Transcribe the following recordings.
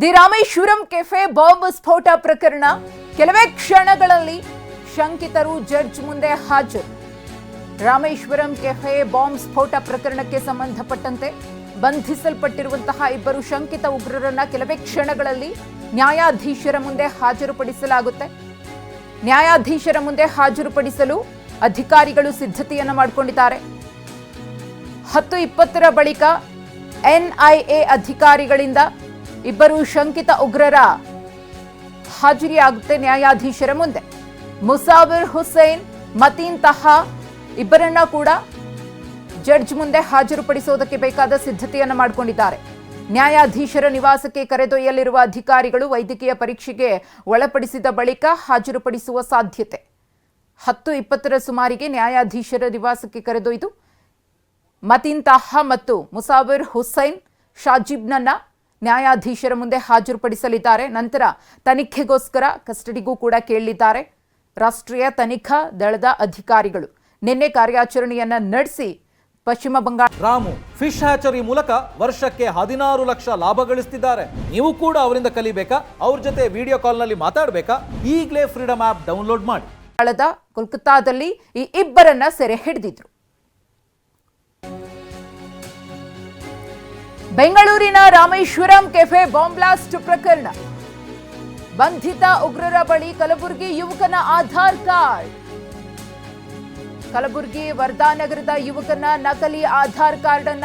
The Rameswaram cafe bomb ಸ್ಫೋಟ ಪ್ರಕರಣ. ಕೆಲವೇ ಕ್ಷಣಗಳಲ್ಲಿ ಶಂಕಿತರು ಜಡ್ಜ್ ಮುಂದೆ ಹಾಜರು. ರಾಮೇಶ್ವರಂ ಕೆಫೆ ಬಾಂಬ್ ಸ್ಫೋಟ ಪ್ರಕರಣಕ್ಕೆ ಸಂಬಂಧಪಟ್ಟಂತೆ ಬಂಧಿಸಲ್ಪಟ್ಟಿರುವಂತಹ ಇಬ್ಬರು ಶಂಕಿತ ಉಗ್ರರನ್ನ ಕೆಲವೇ ಕ್ಷಣಗಳಲ್ಲಿ ನ್ಯಾಯಾಧೀಶರ ಮುಂದೆ ಹಾಜರುಪಡಿಸಲಾಗುತ್ತೆ. ನ್ಯಾಯಾಧೀಶರ ಮುಂದೆ ಹಾಜರುಪಡಿಸಲು ಅಧಿಕಾರಿಗಳು ಸಿದ್ಧತೆಯನ್ನು ಮಾಡಿಕೊಂಡಿದ್ದಾರೆ. ಹತ್ತು ಇಪ್ಪತ್ತರ ಬಳಿಕ ಎನ್ಐಎ ಅಧಿಕಾರಿಗಳಿಂದ ಇಬ್ಬರು ಶಂಕಿತ ಉಗ್ರರ ಹಾಜರಿಯಾಗುತ್ತೆ ನ್ಯಾಯಾಧೀಶರ ಮುಂದೆ. ಮುಸಾವಿರ್ ಹುಸೇನ್, ಮತೀನ್ ತಹಾ ಇಬ್ಬರನ್ನ ಕೂಡ ಜಡ್ಜ್ ಮುಂದೆ ಹಾಜರುಪಡಿಸುವುದಕ್ಕೆ ಬೇಕಾದ ಸಿದ್ಧತೆಯನ್ನು ಮಾಡಿಕೊಂಡಿದ್ದಾರೆ. ನ್ಯಾಯಾಧೀಶರ ನಿವಾಸಕ್ಕೆ ಕರೆದೊಯ್ಯಲಿರುವ ಅಧಿಕಾರಿಗಳು ವೈದ್ಯಕೀಯ ಪರೀಕ್ಷೆಗೆ ಒಳಪಡಿಸಿದ ಬಳಿಕ ಹಾಜರುಪಡಿಸುವ ಸಾಧ್ಯತೆ. ಹತ್ತು ಇಪ್ಪತ್ತರ ಸುಮಾರಿಗೆ ನ್ಯಾಯಾಧೀಶರ ನಿವಾಸಕ್ಕೆ ಕರೆದೊಯ್ದು ಮತೀನ್ ತಹಾ ಮತ್ತು ಮುಸಾವಿರ್ ಹುಸೈನ್, ಶಾಜಿಬ್ನನ್ನ ನ್ಯಾಯಾಧೀಶರ ಮುಂದೆ ಹಾಜರುಪಡಿಸಲಿದ್ದಾರೆ. ನಂತರ ತನಿಖೆಗೋಸ್ಕರ ಕಸ್ಟಡಿಗೂ ಕೂಡ ಕೇಳಲಿದ್ದಾರೆ. ರಾಷ್ಟ್ರೀಯ ತನಿಖಾ ದಳದ ಅಧಿಕಾರಿಗಳು ನಿನ್ನೆ ಕಾರ್ಯಾಚರಣೆಯನ್ನ ನಡೆಸಿ ಪಶ್ಚಿಮ ಬಂಗಾಳ ರಾಮು ಫಿಶ್ ಹ್ಯಾಚರಿ ಮೂಲಕ ವರ್ಷಕ್ಕೆ ಹದಿನಾರು ಲಕ್ಷ ಲಾಭ ಗಳಿಸ್ತಿದ್ದಾರೆ. ನೀವು ಕೂಡ ಅವರಿಂದ ಕಲಿಬೇಕಾ? ಅವ್ರ ಜೊತೆ ವಿಡಿಯೋ ಕಾಲ್ನಲ್ಲಿ ಮಾತಾಡಬೇಕಾ? ಈಗಲೇ ಫ್ರೀಡಮ್ ಆಪ್ ಡೌನ್ಲೋಡ್ ಮಾಡಿ. ಕಳೆದ ಕೋಲ್ಕತ್ತಾದಲ್ಲಿ ಈ ಇಬ್ಬರನ್ನ ಸೆರೆ ಹಿಡಿದಿದ್ರು. ಬೆಂಗಳೂರಿನ ರಾಮೇಶ್ವರಂ ಕೆಫೆ ಬಾಂಬ್ ಬ್ಲಾಸ್ಟ್ ಪ್ರಕರಣ. ಬಂಧಿತ ಉಗ್ರರ ಬಳಿ ಕಲಬುರಗಿ ಯುವಕನ ಆಧಾರ್ ಕಾರ್ಡ್. ಕಲಬುರಗಿ ವರ್ಧಾನಗರದ ಯುವಕನ ನಕಲಿ ಆಧಾರ್ ಕಾರ್ಡ್ ಅನ್ನ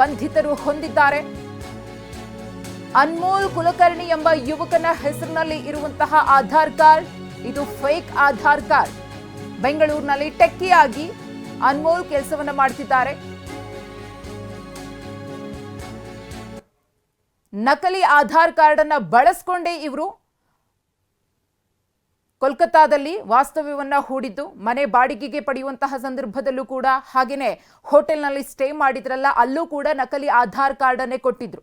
ಬಂಧಿತರು ಹೊಂದಿದ್ದಾರೆ. ಅನ್ಮೋಲ್ ಕುಲಕರ್ಣಿ ಎಂಬ ಯುವಕನ ಹೆಸರಿನಲ್ಲಿ ಇರುವಂತಹ ಆಧಾರ್ ಕಾರ್ಡ್, ಇದು ಫೇಕ್ ಆಧಾರ್ ಕಾರ್ಡ್. ಬೆಂಗಳೂರಿನಲ್ಲಿ ಟೆಕ್ಕಿಯಾಗಿ ಅನ್ಮೋಲ್ ಕೆಲಸವನ್ನು ಮಾಡ್ತಿದ್ದಾರೆ. ನಕಲಿ ಆಧಾರ್ ಕಾರ್ಡ್ ಅನ್ನ ಬಳಸ್ಕೊಂಡೇ ಇವರು ಕೋಲ್ಕತ್ತಾದಲ್ಲಿ ವಾಸ್ತವ್ಯವನ್ನ ಹೂಡಿದ್ದು, ಮನೆ ಬಾಡಿಗೆಗೆ ಪಡೆಯುವಂತಹ ಸಂದರ್ಭದಲ್ಲೂ ಕೂಡ ಹಾಗೆಯೇ ಹೋಟೆಲ್ನಲ್ಲಿ ಸ್ಟೇ ಮಾಡಿದ್ರಲ್ಲ, ಅಲ್ಲೂ ಕೂಡ ನಕಲಿ ಆಧಾರ್ ಕಾರ್ಡನ್ನೇ ಕೊಟ್ಟಿದ್ರು.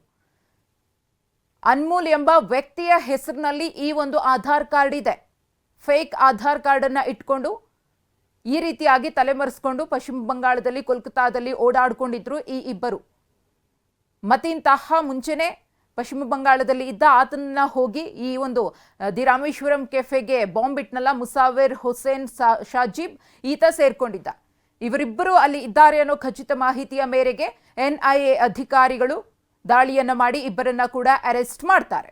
ಅನ್ಮೂಲ್ ಎಂಬ ವ್ಯಕ್ತಿಯ ಹೆಸರಿನಲ್ಲಿ ಈ ಒಂದು ಆಧಾರ್ ಕಾರ್ಡ್ ಇದೆ. ಫೇಕ್ ಆಧಾರ್ ಕಾರ್ಡನ್ನು ಇಟ್ಕೊಂಡು ಈ ರೀತಿಯಾಗಿ ತಲೆಮರೆಸ್ಕೊಂಡು ಪಶ್ಚಿಮ ಬಂಗಾಳದಲ್ಲಿ, ಕೋಲ್ಕತ್ತಾದಲ್ಲಿ ಓಡಾಡ್ಕೊಂಡಿದ್ರು ಈ ಇಬ್ಬರು. ಮತ್ತಿಂತಹ ಮುಂಚೆನೆ ಪಶ್ಚಿಮ ಬಂಗಾಳದಲ್ಲಿ ಇದ್ದ ಆತನನ್ನ ಹೋಗಿ ಈ ಒಂದು ದಿ ರಾಮೇಶ್ವರಂ ಕೆಫೆಗೆ ಬಾಂಬ್ ಇಟ್ನಲ್ಲ ಮುಸಾವಿರ್ ಹುಸೇನ್ ಶಾಜೀಬ್ ಈತ ಸೇರ್ಕೊಂಡಿದ್ದ. ಇವರಿಬ್ಬರು ಅಲ್ಲಿ ಇದ್ದಾರೆ ಅನ್ನೋ ಖಚಿತ ಮಾಹಿತಿಯ ಮೇರೆಗೆ ಎನ್ಐಎ ಅಧಿಕಾರಿಗಳು ದಾಳಿಯನ್ನ ಮಾಡಿ ಇಬ್ಬರನ್ನ ಕೂಡ ಅರೆಸ್ಟ್ ಮಾಡ್ತಾರೆ.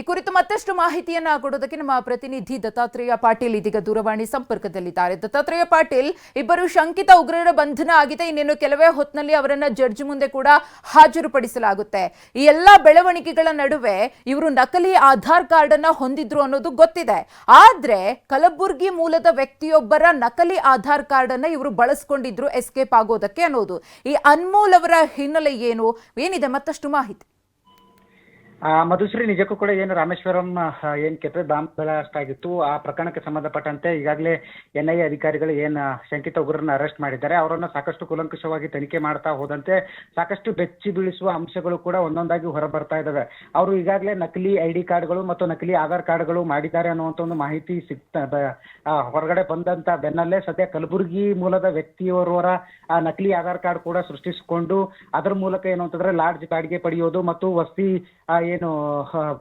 ಈ ಕುರಿತು ಮತ್ತಷ್ಟು ಮಾಹಿತಿಯನ್ನ ಕೊಡೋದಕ್ಕೆ ನಮ್ಮ ಪ್ರತಿನಿಧಿ ದತ್ತಾತ್ರೇಯ ಪಾಟೀಲ್ ಇದೀಗ ದೂರವಾಣಿ ಸಂಪರ್ಕದಲ್ಲಿದ್ದಾರೆ. ದತ್ತಾತ್ರೇಯ ಪಾಟೀಲ್, ಇಬ್ಬರು ಶಂಕಿತ ಉಗ್ರರ ಬಂಧನ ಆಗಿದೆ. ಇನ್ನೇನು ಕೆಲವೇ ಹೊತ್ತಿನಲ್ಲಿ ಅವರನ್ನ ಜಡ್ಜ್ ಮುಂದೆ ಕೂಡ ಹಾಜರುಪಡಿಸಲಾಗುತ್ತೆ. ಈ ಎಲ್ಲಾ ಬೆಳವಣಿಗೆಗಳ ನಡುವೆ ಇವರು ನಕಲಿ ಆಧಾರ್ ಕಾರ್ಡ್ ಅನ್ನ ಹೊಂದಿದ್ರು ಅನ್ನೋದು ಗೊತ್ತಿದೆ. ಆದ್ರೆ ಕಲಬುರ್ಗಿ ಮೂಲದ ವ್ಯಕ್ತಿಯೊಬ್ಬರ ನಕಲಿ ಆಧಾರ್ ಕಾರ್ಡ್ ಅನ್ನ ಇವರು ಬಳಸ್ಕೊಂಡಿದ್ರು, ಎಸ್ಕೇಪ್ ಆಗೋದಕ್ಕೆ ಅನ್ನೋದು. ಈ ಅನ್ಮೋಲ್ ಹಿನ್ನೆಲೆ ಏನು? ಏನಿದೆ ಮತ್ತಷ್ಟು ಮಾಹಿತಿ? ಮಧುಶ್ರೀ, ನಿಜಕ್ಕೂ ಕೂಡ ಏನು ರಾಮೇಶ್ವರಂ ಏನ್ ಕೆಫೆ ಬಾಂಬ್ ಆಗಿತ್ತು ಆ ಪ್ರಕರಣಕ್ಕೆ ಸಂಬಂಧಪಟ್ಟಂತೆ ಈಗಾಗಲೇ ಎನ್ ಐ ಎ ಅಧಿಕಾರಿಗಳು ಏನ್ ಶಂಕಿತ ಉಗ್ರರನ್ನ ಅರೆಸ್ಟ್ ಮಾಡಿದ್ದಾರೆ. ಅವರನ್ನ ಸಾಕಷ್ಟು ಕೂಲಂಕುಷವಾಗಿ ತನಿಖೆ ಮಾಡ್ತಾ ಹೋದಂತೆ ಸಾಕಷ್ಟು ಬೆಚ್ಚಿ ಬೀಳಿಸುವ ಅಂಶಗಳು ಕೂಡ ಒಂದೊಂದಾಗಿ ಹೊರ ಬರ್ತಾ ಇದಾವೆ ಅವರು ಈಗಾಗಲೇ ನಕಲಿ ಐ ಡಿ ಕಾರ್ಡ್ಗಳು ಮತ್ತು ನಕಲಿ ಆಧಾರ್ ಕಾರ್ಡ್ಗಳು ಮಾಡಿದ್ದಾರೆ ಅನ್ನುವಂತ ಒಂದು ಮಾಹಿತಿ ಸಿಗ್ತಾ ಹೊರಗಡೆ ಬಂದಂತ ಬೆನ್ನಲ್ಲೇ ಸದ್ಯ ಕಲಬುರಗಿ ಮೂಲದ ವ್ಯಕ್ತಿಯವರವರ ನಕಲಿ ಆಧಾರ್ ಕಾರ್ಡ್ ಕೂಡ ಸೃಷ್ಟಿಸಿಕೊಂಡು, ಅದರ ಮೂಲಕ ಏನು ಅಂತಂದ್ರೆ ಲಾಡ್ಜ್ ಬಾಡಿಗೆ ಪಡೆಯೋದು ಮತ್ತು ವಸತಿ ಏನು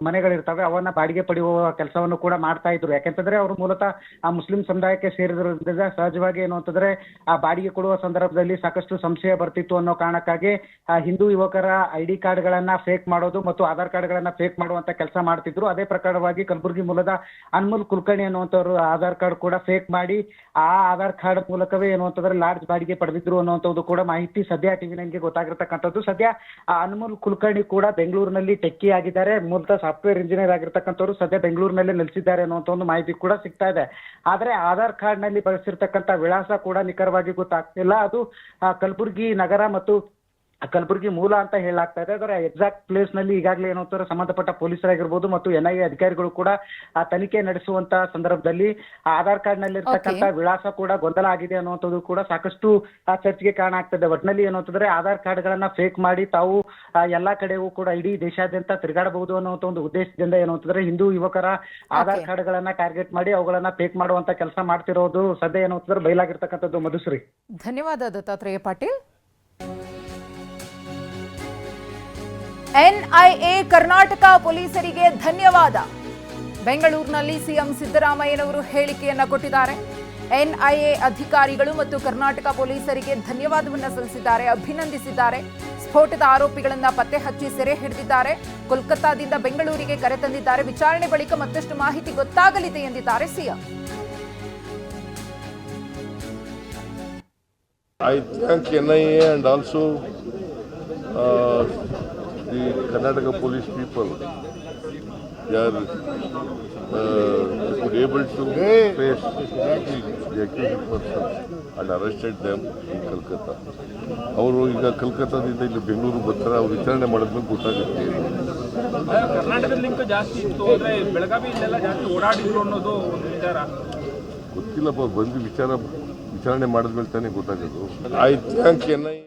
ಮನೆಗಳು ಮನೆಗಳಿರ್ತವೆ, ಅವನ್ನ ಬಾಡಿಗೆ ಪಡೆಯುವ ಕೆಲಸವನ್ನು ಕೂಡ ಮಾಡ್ತಾ ಇದ್ರು. ಯಾಕೆಂತಂದ್ರೆ ಅವರು ಮೂಲತಃ ಆ ಮುಸ್ಲಿಂ ಸಮುದಾಯಕ್ಕೆ ಸೇರಿದ್ರಿಂದ ಸಹಜವಾಗಿ ಏನು ಅಂತಂದ್ರೆ ಆ ಬಾಡಿಗೆ ಕೊಡುವ ಸಂದರ್ಭದಲ್ಲಿ ಸಾಕಷ್ಟು ಸಂಶಯ ಬರ್ತಿತ್ತು ಅನ್ನೋ ಕಾರಣಕ್ಕಾಗಿ ಆ ಹಿಂದೂ ಯುವಕರ ಐ ಡಿ ಕಾರ್ಡ್ಗಳನ್ನ ಫೇಕ್ ಮಾಡೋದು ಮತ್ತು ಆಧಾರ್ ಕಾರ್ಡ್ಗಳನ್ನ ಫೇಕ್ ಮಾಡುವಂತ ಕೆಲಸ ಮಾಡ್ತಿದ್ರು. ಅದೇ ಪ್ರಕಾರವಾಗಿ ಕಲಬುರಗಿ ಮೂಲದ ಅನ್ಮುಲ್ ಕುಲಕರ್ಣಿ ಅನ್ನುವಂಥವ್ರು ಆಧಾರ್ ಕಾರ್ಡ್ ಕೂಡ ಫೇಕ್ ಮಾಡಿ ಆ ಆಧಾರ್ ಕಾರ್ಡ್ ಮೂಲಕವೇ ಏನು ಅಂತಂದ್ರೆ ಲಾಡ್ಜ್ ಬಾಡಿಗೆ ಪಡೆದಿದ್ರು ಅನ್ನುವಂಥದ್ದು ಕೂಡ ಮಾಹಿತಿ ಸದ್ಯ ಟಿವಿ ನೈನ್ಗೆ ಗೊತ್ತಾಗಿರ್ತಕ್ಕಂಥದ್ದು. ಸದ್ಯ ಆ ಅನ್ಮುಲ್ ಕುಲಕರ್ಣಿ ಕೂಡ ಬೆಂಗಳೂರಿನಲ್ಲಿ ಟೆಕ್ಕಿ ಆಗಿದ್ದಾರೆ. ಮೂಲತಃ ಸಾಫ್ಟ್ವೇರ್ ಇಂಜಿನಿಯರ್ ಆಗಿರ್ತಕ್ಕಂಥವ್ರು ಸದ್ಯ ಬೆಂಗಳೂರಿನಲ್ಲೇ ನೆಲೆಸಿದ್ದಾರೆ ಅನ್ನುವಂಥ ಒಂದು ಮಾಹಿತಿ ಕೂಡ ಸಿಗ್ತಾ ಇದೆ. ಆದರೆ ಆಧಾರ್ ಕಾರ್ಡ್ನಲ್ಲಿ ಬಳಸಿರ್ತಕ್ಕಂಥ ವಿಳಾಸ ಕೂಡ ನಿಖರವಾಗಿ ಗೊತ್ತಾಗ್ತಿಲ್ಲ. ಅದು ಕಲಬುರಗಿ ನಗರ ಮತ್ತು ಕಲಬುರಗಿ ಮೂಲ ಅಂತ ಹೇಳಲಾಗ್ತಾ ಇದೆ. ಅದರ ಎಕ್ಸಾಕ್ಟ್ ಪ್ಲೇಸ್ನಲ್ಲಿ ಈಗಾಗಲೇ ಏನು ಅಂತಾರೆ ಸಂಬಂಧಪಟ್ಟ ಪೊಲೀಸರಾಗಿರ್ಬೋದು ಮತ್ತು ಎನ್ ಐ ಎ ಅಧಿಕಾರಿಗಳು ಕೂಡ ಆ ತನಿಖೆ ನಡೆಸುವಂತ ಸಂದರ್ಭದಲ್ಲಿ ಆ ಆಧಾರ್ ಕಾರ್ಡ್ನಲ್ಲಿ ಇರ್ತಕ್ಕಂಥ ವಿಳಾಸ ಕೂಡ ಗೊಂದಲ ಆಗಿದೆ ಅನ್ನುವಂಥದ್ದು ಕೂಡ ಸಾಕಷ್ಟು ಆ ಚರ್ಚೆಗೆ ಕಾರಣ ಆಗ್ತದೆ. ಒಟ್ಟಿನಲ್ಲಿ ಏನು ಅಂತಂದ್ರೆ ಆಧಾರ್ ಕಾರ್ಡ್ ಗಳನ್ನ ಫೇಕ್ ಮಾಡಿ ತಾವು ಎಲ್ಲಾ ಕಡೆಗೂ ಕೂಡ ಇಡೀ ದೇಶಾದ್ಯಂತ ತಿರುಗಾಡಬಹುದು ಅನ್ನುವಂಥ ಒಂದು ಉದ್ದೇಶದಿಂದ ಏನು ಅಂತಂದ್ರೆ ಹಿಂದೂ ಯುವಕರ ಆಧಾರ್. ಕಾರ್ಡ್ ಗಳನ್ನ ಟಾರ್ಗೆಟ್ ಮಾಡಿ ಅವುಗಳನ್ನ ಫೇಕ್ ಮಾಡುವಂತ ಕೆಲಸ ಮಾಡ್ತಿರೋದು ಸದ್ಯ ಏನು ಅಂತಂದ್ರೆ ಬಯಲಾಗಿರ್ತಕ್ಕಂಥದ್ದು ಮಧುಶ್ರೀ. ಧನ್ಯವಾದ ದತ್ತಾತ್ರೇಯ ಪಾಟೀಲ್. ಎನ್ಐಎ ಕರ್ನಾಟಕ ಪೊಲೀಸರಿಗೆ ಧನ್ಯವಾದ. ಬೆಂಗಳೂರಿನಲ್ಲಿ ಸಿಎಂ ಸಿದ್ದರಾಮಯ್ಯನವರು ಹೇಳಿಕೆಯನ್ನ ಕೊಟ್ಟಿದ್ದಾರೆ. ಎನ್ಐಎ ಅಧಿಕಾರಿಗಳು ಮತ್ತು ಕರ್ನಾಟಕ ಪೊಲೀಸರಿಗೆ ಧನ್ಯವಾದವನ್ನು ಸಲ್ಲಿಸಿದ್ದಾರೆ. ಅಭಿನಂದಿಸಿದ್ದಾರೆ. ಸ್ಫೋಟದ ಆರೋಪಿಗಳನ್ನು ಪತ್ತೆ ಹಚ್ಚಿ ಸೆರೆ ಹಿಡಿದಿದ್ದಾರೆ. ಕೋಲ್ಕತ್ತಾದಿಂದ ಬೆಂಗಳೂರಿಗೆ ಕರೆತಂದಿದ್ದಾರೆ ವಿಚಾರಣೆ ಬಳಿಕ ಮತ್ತಷ್ಟು ಮಾಹಿತಿ ಗೊತ್ತಾಗಲಿದೆ ಎಂದಿದ್ದಾರೆ CM. I thank N I and uh, the Karnataka police people. They are uh, able to face the accused persons and arrested them in. ಅವರು ಈಗ ಕಲ್ಕತ್ತಾದಿಂದ ಇಲ್ಲಿ ಬೆಂಗಳೂರು ಬರ್ತಾರೆ ಅವ್ರು ವಿಚಾರಣೆ ಮಾಡಿದ್ಮೇಲೆ ಗೊತ್ತಾಗುತ್ತೆ ಜಾಸ್ತಿ ಇತ್ತು ಅಂದ್ರೆ ಬೆಳಗಾವಿ ಇಲ್ಲೆಲ್ಲ ಜಾಸ್ತಿ ಓಡಾಡಿದ್ರು ಅನ್ನೋದು ಒಂದು ವಿಚಾರ ಗೊತ್ತಿಲ್ಲಪ್ಪ ಬಂದು ವಿಚಾರ ವಿಚಾರಣೆ ಮಾಡಿದ್ಮೇಲೆ ತಾನೇ ಗೊತ್ತಾಗೋದು ಐ ಥ್ಯಾಂಕ್ ಎನ್ ಐ